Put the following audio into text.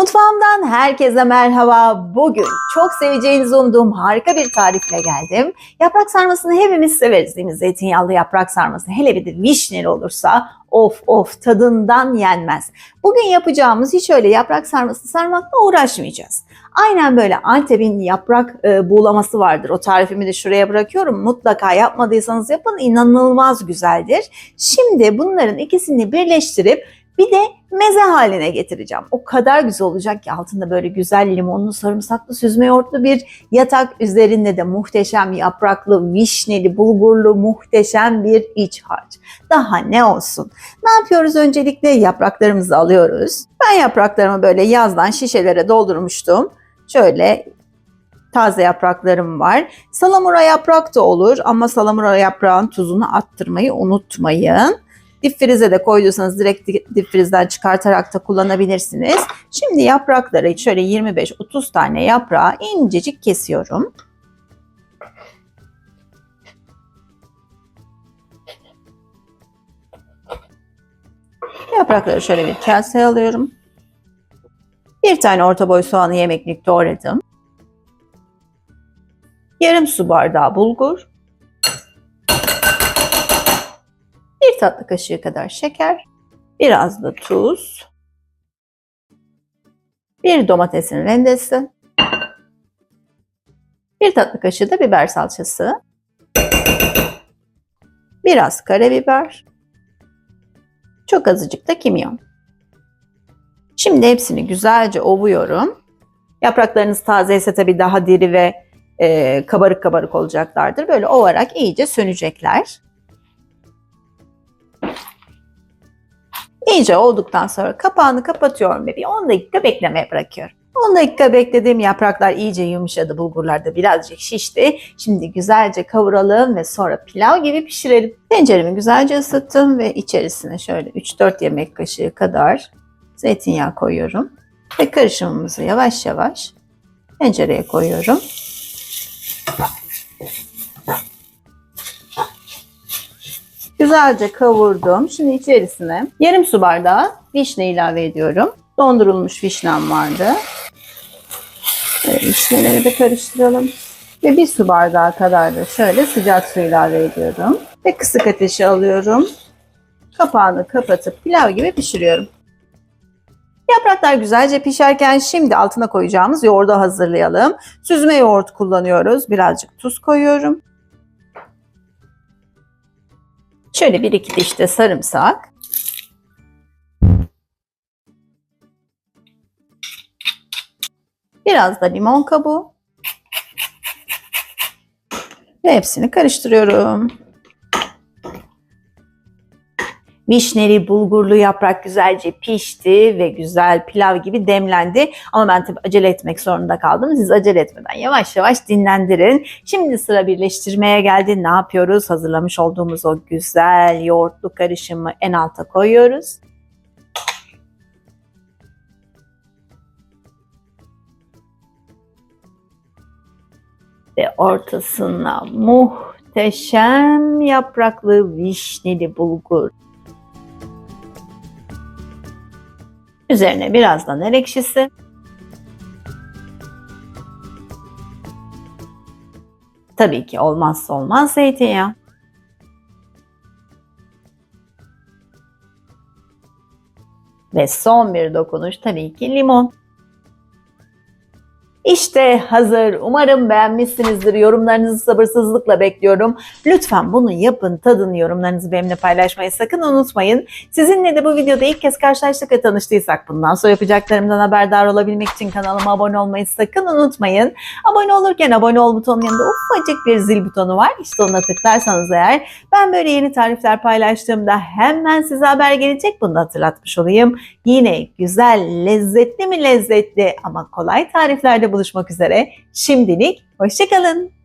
Mutfağımdan herkese merhaba. Bugün çok seveceğinizi umduğum harika bir tarifle geldim. Yaprak sarmasını hepimiz severiz değil mi? Zeytinyağlı yaprak sarması. Hele bir de vişneli olursa of of tadından yenmez. Bugün yapacağımız hiç öyle yaprak sarması sarmakla uğraşmayacağız. Aynen böyle Antep'in yaprak e, buğulaması vardır. O tarifimi de şuraya bırakıyorum. Mutlaka yapmadıysanız yapın. inanılmaz güzeldir. Şimdi bunların ikisini birleştirip bir de meze haline getireceğim. O kadar güzel olacak ki altında böyle güzel limonlu, sarımsaklı, süzme yoğurtlu bir yatak. Üzerinde de muhteşem yapraklı, vişneli, bulgurlu muhteşem bir iç harç. Daha ne olsun? Ne yapıyoruz öncelikle? Yapraklarımızı alıyoruz. Ben yapraklarımı böyle yazdan şişelere doldurmuştum. Şöyle taze yapraklarım var. Salamura yaprak da olur ama salamura yaprağın tuzunu attırmayı unutmayın. Dip frize de koyduysanız direkt dip frizden çıkartarak da kullanabilirsiniz. Şimdi yaprakları şöyle 25-30 tane yaprağı incecik kesiyorum. Yaprakları şöyle bir kaseye alıyorum. Bir tane orta boy soğanı yemeklik doğradım. Yarım su bardağı bulgur. Tatlı kaşığı kadar şeker. Biraz da tuz. Bir domatesin rendesi. Bir tatlı kaşığı da biber salçası. Biraz karabiber. Çok azıcık da kimyon. Şimdi hepsini güzelce ovuyorum. Yapraklarınız taze ise tabii daha diri ve e, kabarık kabarık olacaklardır. Böyle ovarak iyice sönecekler. İyice olduktan sonra kapağını kapatıyorum ve bir 10 dakika beklemeye bırakıyorum. 10 dakika beklediğim yapraklar iyice yumuşadı. Bulgurlar da birazcık şişti. Şimdi güzelce kavuralım ve sonra pilav gibi pişirelim. Tenceremi güzelce ısıttım ve içerisine şöyle 3-4 yemek kaşığı kadar zeytinyağı koyuyorum. Ve karışımımızı yavaş yavaş tencereye koyuyorum. Güzelce kavurdum. Şimdi içerisine yarım su bardağı vişne ilave ediyorum. Dondurulmuş vişnem vardı. Böyle vişneleri de karıştıralım. Ve bir su bardağı kadar da şöyle sıcak su ilave ediyorum. Ve kısık ateşe alıyorum. Kapağını kapatıp pilav gibi pişiriyorum. Yapraklar güzelce pişerken şimdi altına koyacağımız yoğurdu hazırlayalım. Süzme yoğurt kullanıyoruz. Birazcık tuz koyuyorum. Şöyle bir iki diş de sarımsak. Biraz da limon kabuğu. Ve hepsini karıştırıyorum. Vişneli, bulgurlu yaprak güzelce pişti ve güzel pilav gibi demlendi. Ama ben tabii acele etmek zorunda kaldım. Siz acele etmeden yavaş yavaş dinlendirin. Şimdi sıra birleştirmeye geldi. Ne yapıyoruz? Hazırlamış olduğumuz o güzel yoğurtlu karışımı en alta koyuyoruz. Ve ortasına muhteşem yapraklı vişneli bulgur. Üzerine biraz da nar ekşisi. Tabii ki olmazsa olmaz zeytinyağı. Ve son bir dokunuş tabii ki limon. İşte hazır. Umarım beğenmişsinizdir. Yorumlarınızı sabırsızlıkla bekliyorum. Lütfen bunu yapın, tadın yorumlarınızı benimle paylaşmayı sakın unutmayın. Sizinle de bu videoda ilk kez karşılaştık ve tanıştıysak bundan sonra yapacaklarımdan haberdar olabilmek için kanalıma abone olmayı sakın unutmayın. Abone olurken abone ol butonunun yanında ufacık bir zil butonu var. İşte ona tıklarsanız eğer ben böyle yeni tarifler paylaştığımda hemen size haber gelecek. Bunu da hatırlatmış olayım. Yine güzel, lezzetli mi lezzetli ama kolay tariflerde buluşmak üzere. Şimdilik hoşçakalın.